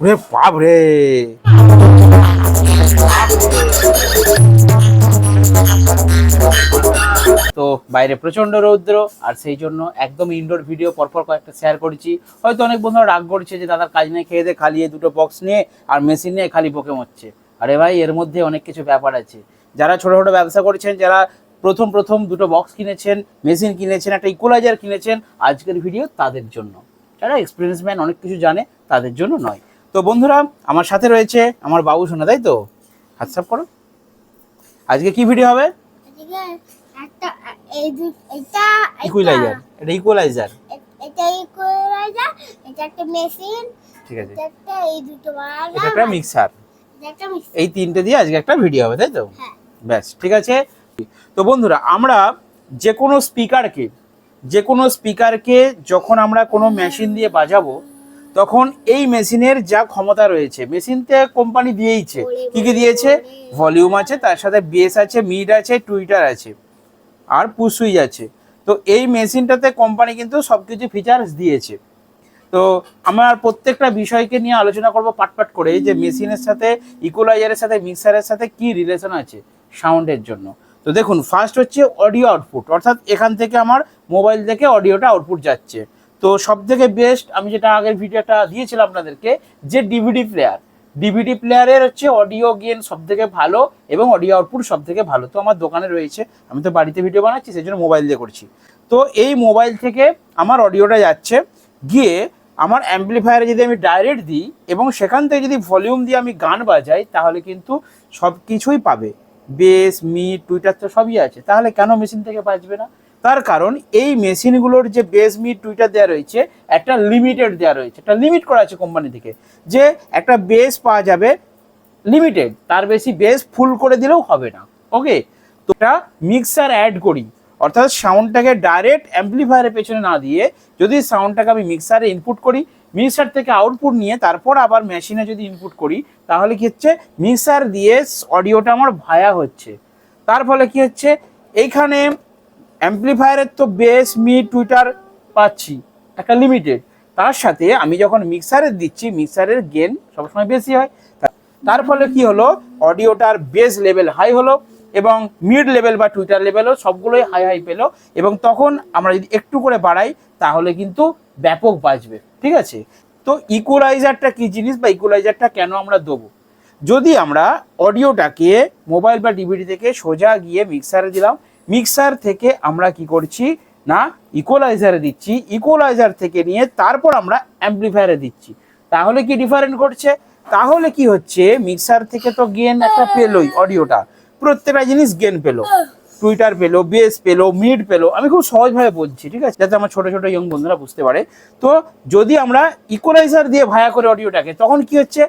ওরে বাপ রে। তো বাইরে প্রচণ্ড রৌদ্র, আর সেই জন্য একদম ইনডোর ভিডিও পরপর কয়েকটা শেয়ার করেছি। হয়তো অনেক বন্ধুরা রাগ করছে যে দাদার কাজ নেই, খেয়ে দিয়ে খালি এই দুটো বক্স নিয়ে, আর মেশিন নিয়ে খালি পোকে মরছে। আরে ভাই, এর মধ্যে অনেক কিছু ব্যাপার আছে। যারা ছোট ছোট ব্যবসা করছেন, যারা প্রথম প্রথম দুটো বক্স কিনেছেন মেশিন কিনেছেন, একটা ইকুলাইজার কিনেছেন, আজকের ভিডিও তাদের জন্য। যারা এক্সপিরিয়েন্স ম্যান অনেক কিছু জানে তাদের জন্য নয়। তো বন্ধুরা আমার সাথে রয়েছে আমার বাবু শোনা তাই তো? সাফ করো। আজকে কি ভিডিও হবে? এটা ইকুয়ালাইজার এটা ইকুয়ালাইজার এটা একটা মেশিন ঠিক আছে। এটা একটা এই দুটো এটা একটা মিক্সার এই তিনটে দিয়ে আজকে একটা ভিডিও হবে তাই তো? হ্যাঁ। ব্যাস ঠিক আছে? তো বন্ধুরা আমরা যে কোনো স্পিকারকে যে কোনো স্পিকারকে যখন আমরা কোনো মেশিন দিয়ে বাজাবো, তখন এই মেশিনের যা ক্ষমতা রয়েছে মেশিনতে কোম্পানি দিয়েইছে। কি কি দিয়েছে? ভলিউম আছে, তার সাথে বেস আছে, মিড আছে, টুইটার আছে, আর পুসুই আছে। তো এই মেশিনটাতে কোম্পানি কিন্তু সব কিছু ফিচার্স দিয়েছে। তো আমার প্রত্যেকটা বিষয়কে নিয়ে আলোচনা করব পাট পাট করে যে মেশিনের সাথে ইকুয়ালাইজারের সাথে মিক্সারের সাথে কি রিলেশন আছে সাউন্ডের জন্য। তো দেখুন ফার্স্ট হচ্ছে অডিও আউটপুট অর্থাৎ এখান থেকে আমার মোবাইল থেকে অডিওটা আউটপুট যাচ্ছে। তো সব থেকে বেস্ট আমি যেটা আগের ভিডিওটা দিয়েছিলাম আপনাদেরকে, যে ডিভিডি প্লেয়ার ডিভিডি প্লেয়ারের হচ্ছে অডিও গেন সব থেকে ভালো এবং অডিও আউটপুট সব থেকে ভালো। তো আমার দোকানে রয়েছে, আমি তো বাড়িতে ভিডিও বানাচ্ছি সেই জন্য মোবাইল দিয়ে করছি। তো এই মোবাইল থেকে আমার অডিওটা যাচ্ছে, গিয়ে আমার অ্যাম্পলিফায়ারে যদি আমি ডাইরেক্ট দিই এবং সেখান থেকে যদি ভলিউম দিয়ে আমি গান বাজাই, তাহলে কিন্তু সব কিছুই পাবে। বেস, মিট, টুইটার তো সবই আছে। তাহলে কেন মেশিন থেকে বাঁচবে না? তার কারণ এই মেশিনগুলোর যে বেস, মিট, টুইটার দেওয়া রয়েছে, একটা লিমিটেড দেওয়া রয়েছে। একটা লিমিট করা আছে কোম্পানি থেকে যে একটা বেস পাওয়া যাবে লিমিটেড তার বেশি বেস ফুল করে দিলেও হবে না। ওকে তো একটা মিক্সার অ্যাড করি। অর্থাৎ সাউন্ডটাকে ডাইরেক্ট অ্যাম্পলিফায়ারের পেছনে না দিয়ে যদি সাউন্ডটাকে আমি মিক্সারে ইনপুট করি মিক্সার থেকে আউটপুট নিয়ে তারপর আবার মেশিনে যদি ইনপুট করি, তাহলে কী হচ্ছে? মিক্সার দিয়ে অডিওটা আমার ভায়া হচ্ছে। তার ফলে কী হচ্ছে? এইখানে অ্যাম্পলিফায়ারের তো বেস মিড টুইটার পাচ্ছি, একটা লিমিটেড তার সাথে আমি যখন মিক্সারের দিচ্ছি মিক্সারের গেন সবসময় বেশি হয়। তার ফলে কি হলো? অডিওটার বেস লেভেল হাই হলো। এবং মিড লেভেল বা টুইটার লেভেলও সবগুলোই হাই হাই পেল এবং তখন আমরা যদি একটু করে বাড়াই, তাহলে কিন্তু ব্যাপক বাজবে ঠিক আছে? তো ইকুয়ালাইজারটা কি জিনিস বা ইকুয়ালাইজারটা কেন আমরা দেবো? যদি আমরা অডিওটাকে মোবাইল বা ডিভিডি থেকে সোজা গিয়ে মিক্সারে দিলাম মিক্সার থেকে আমরা কি করছি? না ইকোলাইজারে দিচ্ছি। ইকুয়ালাইজার থেকে নিয়ে তারপর আমরা অ্যাম্পলিফায়ারে দিচ্ছি। তাহলে কি ডিফারেন্ট করছে তাহলে কি হচ্ছে? মিক্সার থেকে তো গেন একটা পেলোই অডিওটা প্রত্যেকটা জিনিস গেন পেল। টুইটার পেল বেস পেল মিড পেল। আমি খুব সহজভাবে বলছি ঠিক আছে? যাতে আমার ছোটো ছোটো ইয়ং বন্ধুরা বুঝতে পারে। তো যদি আমরা ইকুয়ালাইজার দিয়ে ভায়া করে অডিওটাকে তখন কি হচ্ছে?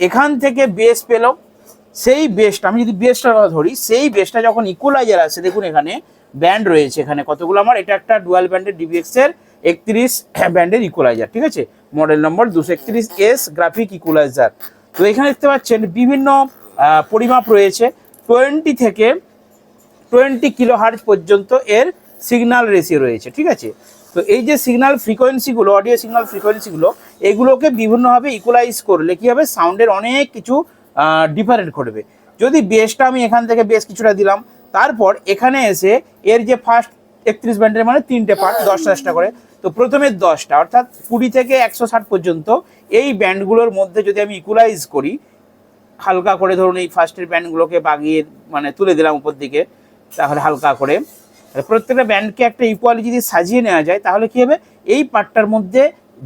এখান থেকে বেস পেল সেই বেসটা আমি যদি বেসটার কথা ধরি সেই বেসটা যখন ইকুয়ালাইজার আছে দেখুন এখানে ব্যান্ড রয়েছে এখানে। কতগুলো আমার? এটা একটা ডুয়াল ব্যান্ডের ডিবিএক্স এর একত্রিশ ব্যান্ডের ইকুয়ালাইজার ঠিক আছে? মডেল নম্বর দুশো একত্রিশ এস গ্রাফিক ইকুয়ালাইজার তো এখানে দেখতে পাচ্ছেন বিভিন্ন পরিমাপ রয়েছে। টোয়েন্টি থেকে টোয়েন্টি কিলো হার্জ পর্যন্ত এর সিগন্যাল রেশিও রয়েছে, ঠিক আছে? তো এই যে সিগন্যাল ফ্রিকোয়েন্সিগুলো অডিও সিগনাল ফ্রিকোয়েন্সিগুলো এগুলোকে বিভিন্নভাবে ইকুয়ালাইজ করলে কী হবে? সাউন্ডের অনেক কিছু ডিফারেন্ট ঘটবে। যদি বেসটা আমি এখান থেকে বেশ কিছুটা দিলাম, তারপর এখানে এসে এর যে ফার্স্ট একত্রিশ ব্যান্ডের মানে তিনটে পার্ট দশটা দশটা করে, তো প্রথমে দশটা, অর্থাৎ কুড়ি থেকে একশো ষাট পর্যন্ত এই ব্যান্ডগুলোর মধ্যে যদি আমি ইকুয়ালাইজ করি হালকা করে ধরুন এই ফার্স্টের ব্যান্ডগুলোকে বাগিয়ে মানে তুলে দিলাম উপর দিকে, তাহলে হালকা করে। প্রত্যেকটা ব্যান্ডকে একটা ইকুয়ালি যদি সাজিয়ে নেওয়া যায়, তাহলে কী হবে? এই পার্টটার মধ্যে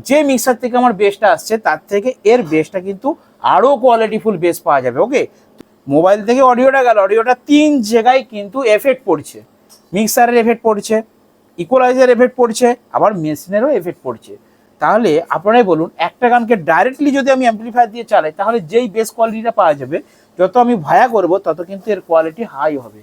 যে মিক্সার থেকে আমার বেসটা আসছে, তার থেকে এর বেসটা কিন্তু আরও কোয়ালিটিফুল বেস পাওয়া যাবে ওকে মোবাইল থেকে অডিওটা গেল অডিওটা তিন জায়গায় কিন্তু এফেক্ট পড়ছে। মিক্সারের এফেক্ট পড়ছে ইকুয়ালাইজার এফেক্ট পড়ছে, আবার মেশিনেরও এফেক্ট পড়ছে। তাহলে আপনারাই বলুন, একটা গানকে ডাইরেক্টলি যদি আমি অ্যাম্পলিফায়ার দিয়ে চালাই, তাহলে যেই বেস কোয়ালিটিটা পাওয়া যাবে, যত আমি ভায়া করব, তত কিন্তু এর কোয়ালিটি হাই হবে।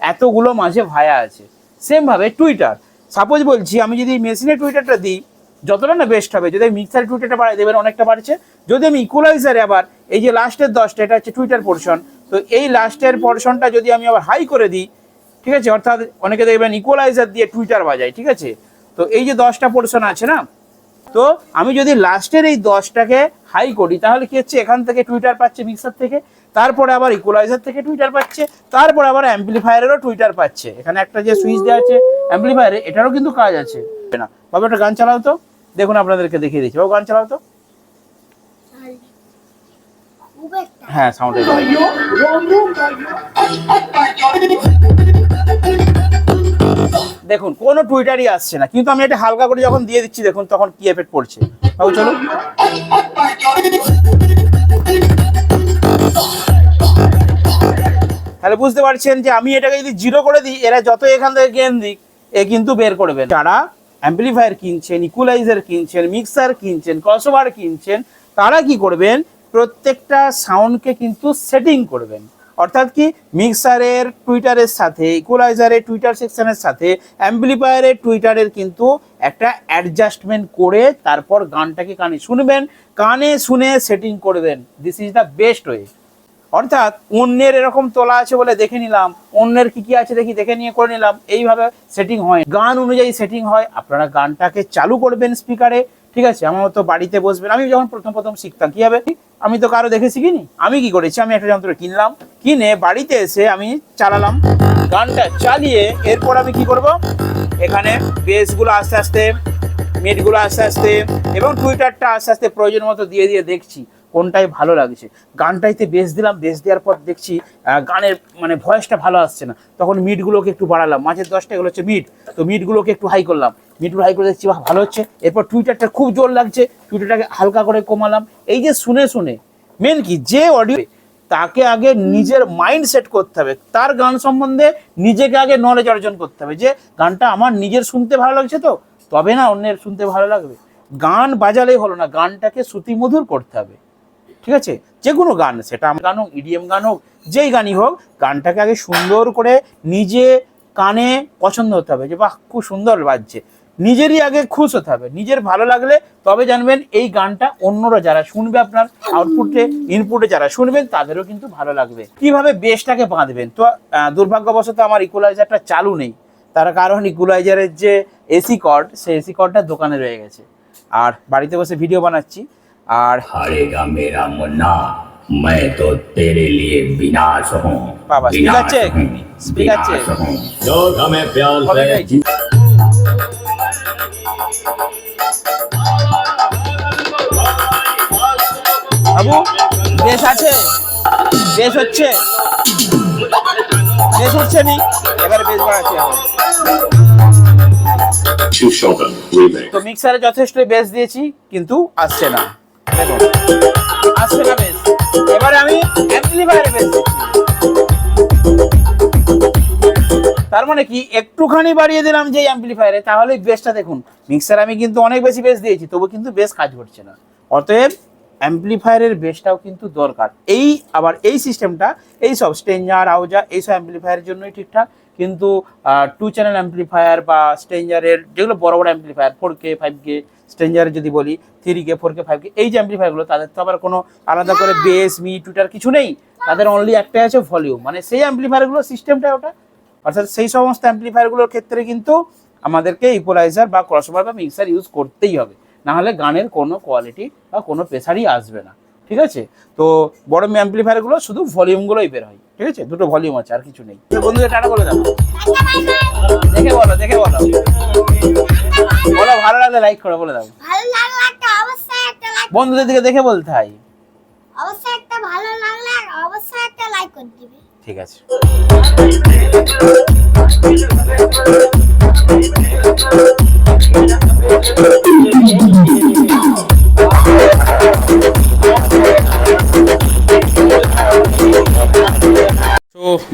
এতগুলো মাঝে ভায়া আছে। সেমভাবে টুইটার সাপোজ বলছি, আমি যদি মেশিনে টুইটারটা দিই, যতটা না বেস্ট হবে, যদি মিক্সার টুইটারটা বাড়াই দেবেন, অনেকটা বাড়ছে। যদি আমি ইকুয়ালাইজারে আবার, এই যে লাস্টের দশটা, এটা হচ্ছে টুইটার পোর্শন তো এই লাস্টের পোর্শনটা যদি আমি আবার হাই করে দিই, ঠিক আছে? অর্থাৎ অনেকে দেখবেন ইকুয়ালাইজার দিয়ে টুইটার বাজায়, ঠিক আছে? তো এই যে দশটা পোর্শন আছে না তো আমি যদি লাস্টের এই দশটাকে হাই করি তাহলে কি হচ্ছে এখান থেকে টুইটার পাচ্ছে মিক্সার থেকে তারপরে আবার ইকুয়ালাইজার থেকে টুইটার পাচ্ছে তারপরে আবার অ্যাম্পলিফায়ারেরও টুইটার পাচ্ছে এখানে একটা যে সুইচ দেওয়া আছে অ্যাম্পলিফায়ারে এটারও কিন্তু কাজ আছে না বাবা একটা গান চালাও তো দেখুন আপনাদেরকে দেখিয়ে দিচ্ছি বাবু গান চালাও তো হ্যাঁ সাউন্ড দেখুন, কোনো টুইটারই আসছে না। কিন্তু আমি এটা হালকা করে যখন দিয়ে দিচ্ছি, দেখুন তখন কি এফেক্ট পড়ছে। বাবু চলো তাহলে বুঝতে পারছেন যে আমি এটাকে যদি জিরো করে দিই, এরা যত এখান থেকে গেন দিক, এ কিন্তু বের করবে যারা অ্যাম্পলিফায়ার কিনছেন ইকুয়ালাইজার কিনছেন মিক্সার কিনছেন ক্রসওভার কিনছেন, তারা কি করবেন? প্রত্যেকটা সাউন্ডকে কিন্তু সেটিং করবেন। অর্থাৎ কি, মিক্সারের টুইটারের সাথে ইকুয়ালাইজারের টুইটার সেকশনের সাথে অ্যাম্পলিফায়ারের টুইটারের কিন্তু একটা অ্যাডজাস্টমেন্ট করে তারপর গানটাকে কানে শুনবেন। কানে শুনে সেটিং করবেন this is the best way অর্থাৎ অন্যের এরকম তোলা আছে বলে দেখে নিলাম, অন্যের কি কি আছে দেখি দেখে নিয়ে করে নিলাম, এইভাবে সেটিং হয়। গান অনুযায়ী সেটিং হয়। আপনারা গানটাকে চালু করবেন স্পিকারে ঠিক আছে, আমার তো বাড়িতে বসবেন আমি যখন প্রথম প্রথম শিখতাম, কি হবে? আমি তো কারও দেখে শিখিনি আমি কি করেছি? আমি একটা যন্ত্র কিনলাম, কিনে বাড়িতে এসে আমি চালালাম। গানটা চালিয়ে এরপর আমি কি করব? এখানে বেসগুলো আস্তে আস্তে মিটগুলো আস্তে আস্তে এবং টুইটারটা আস্তে আস্তে প্রয়োজন মতো দিয়ে দিয়ে দেখছি। কোনটাই ভালো লাগছে। গানটাইতে বেস দিলাম বেস দেওয়ার পর দেখছি গানের মানে ভয়েসটা ভালো আসছে না। তখন মিটগুলোকে একটু বাড়ালাম। মাঝের দশটা এগুলো হচ্ছে মিট তো মিটগুলোকে একটু হাই করলাম। মিটগুলো হাই করে দেখছি ভালো হচ্ছে। এরপর টুইটারটা খুব জোর লাগছে। টুইটারটাকে হালকা করে কমালাম। এই যে শুনে শুনে মেন কি, যে অডিও তাকে আগে নিজের মাইন্ড সেট করতে হবে। তার গান সম্বন্ধে নিজেকে আগে নলেজ অর্জন করতে হবে যে, গানটা আমার নিজের শুনতে ভালো লাগছে তো? তবে না অন্যের শুনতে ভালো লাগবে। গান বাজালেই হলো না। গানটাকে শ্রুতিমধুর করতে হবে। ঠিক আছে? যে কোনো গান, সেটা আমার গান হোক ইডিএম গান হোক, যেই গানই হোক, গানটাকে আগে সুন্দর করে নিজে কানে পছন্দ হতে হবে যে, বাহ, খুব সুন্দর বাজছে। নিজেরই আগে খুশ হতে হবে। নিজের ভালো লাগলে তবে জানবেন এই গানটা অন্যরা যারা শুনবে আপনার আউটপুটে ইনপুটে যারা শুনবেন, তাদেরও কিন্তু ভালো লাগবে। কীভাবে বেসটাকে বাঁধবেন? তো দুর্ভাগ্যবশত আমার ইকুয়ালাইজারটা চালু নেই। তার কারণ ইকুয়ালাইজারের যে এসি কর্ড সেই এসি কর্ডটা দোকানে রয়ে গেছে। আর বাড়িতে বসে ভিডিও বানাচ্ছি। আর हारेगा मेरा मुन्ना मैं तो तेरे लिए विनाश हूँ बाबा, विनाश स्पीकर चेक, हूँ, स्पीकर विनाश चेक। हूँ। लोग हमें प्यार হবে से নাকি? বাবু বেশ আছে বেশ হচ্ছে বেশ হচ্ছে নি এবার বেশ বাড়াচ্ছি এখন। Two Shogun remix. তো মিক্সারে যথেষ্ট বেস দিয়েছি কিন্তু আসছে না এবারে আমি তার মানে কি, একটুখানি বাড়িয়ে দিলাম যে অ্যাম্পলিফায়ারে তাহলে বেসটা দেখুন মিক্সার আমি কিন্তু অনেক বেশি বেস দিয়েছি, তবু কিন্তু বেশ কাজ করছে না। অতএব অ্যাম্পলিফায়ারের বেসটাও কিন্তু দরকার। এই, আবার এই সিস্টেমটা এই সব স্টেঞ্জার আউজা এইসব অ্যাম্পলিফায়ারের জন্যই ঠিকঠাক। কিন্তু টু চ্যানেল অ্যাম্পলিফায়ার বা স্টেঞ্জারের যেগুলো বড় বড় amplifier four K five K স্টেঞ্জারের যদি বলি three K four K five K এই যে অ্যাম্পলিফায়ারগুলো তাদের তো আবার কোনো আলাদা করে বেস মি টুটার কিছু নেই। তাদের অনলি একটাই আছে ভলিউম মানে সেই অ্যাম্পলিফায়ারগুলো সিস্টেমটা ওটা। অর্থাৎ সেই সমস্ত অ্যাম্পলিফায়ারগুলোর ক্ষেত্রে কিন্তু আমাদেরকে ইকুয়ালাইজার বা ক্রসওভার বা মিক্সার ইউজ করতেই হবে। না হলে গানের কোনো কোয়ালিটি বা কোনো প্রেসারই আসবে না। ঠিক আছে? তো বড় অ্যাম্পলিফায়ারগুলো শুধু ভলিউমগুলোই বের হয়। ঠিক আছে? দুটো ভলিউম আছে আর কিছু নেই। বন্ধুদের টাটা বলে দাও। দেখে বলো দেখে বলো। বলো ভালো লাগলে লাইক করো বলে দাও। ভালো লাগলে একটা অবশ্যই একটা লাইক বন্ধুদের দিকে দেখে বলতে হয়। অবশ্যই একটা ভালো লাগলে অবশ্যই একটা লাইক করে দিবে। ঠিক আছে।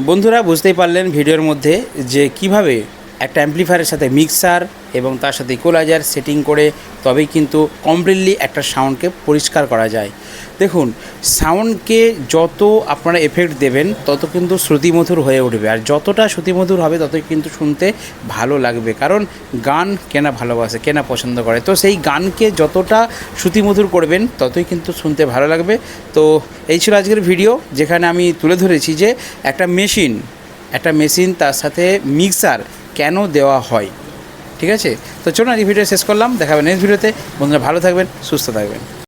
বন্ধুরা, বুঝতেই পারলেন ভিডিওর মধ্যে যে কীভাবে একটা অ্যাম্পলিফায়ারের সাথে মিক্সার এবং তার সাথে ইকোলাইজার সেটিং করে তবেই কিন্তু কমপ্লিটলি একটা সাউন্ডকে পরিষ্কার করা যায়। দেখুন সাউন্ডকে যত আপনারা এফেক্ট দেবেন, তত কিন্তু শ্রুতিমধুর হয়ে উঠবে। আর যতটা শ্রুতিমধুর হবে, ততই কিন্তু শুনতে ভালো লাগবে। কারণ গান কেনা ভালোবাসে, কেনা পছন্দ করে। তো সেই গানকে যতটা শ্রুতিমধুর করবেন, ততই কিন্তু শুনতে ভালো লাগবে। তো এই ছিল আজকের ভিডিও যেখানে আমি তুলে ধরেছি যে একটা মেশিন একটা মেশিন তার সাথে মিক্সার কেন দেওয়া হয়। ঠিক আছে? তো চলুন এই ভিডিও শেষ করলাম। দেখাবেন নেক্সট ভিডিওতে বন্ধুরা ভালো থাকবেন, সুস্থ থাকবেন।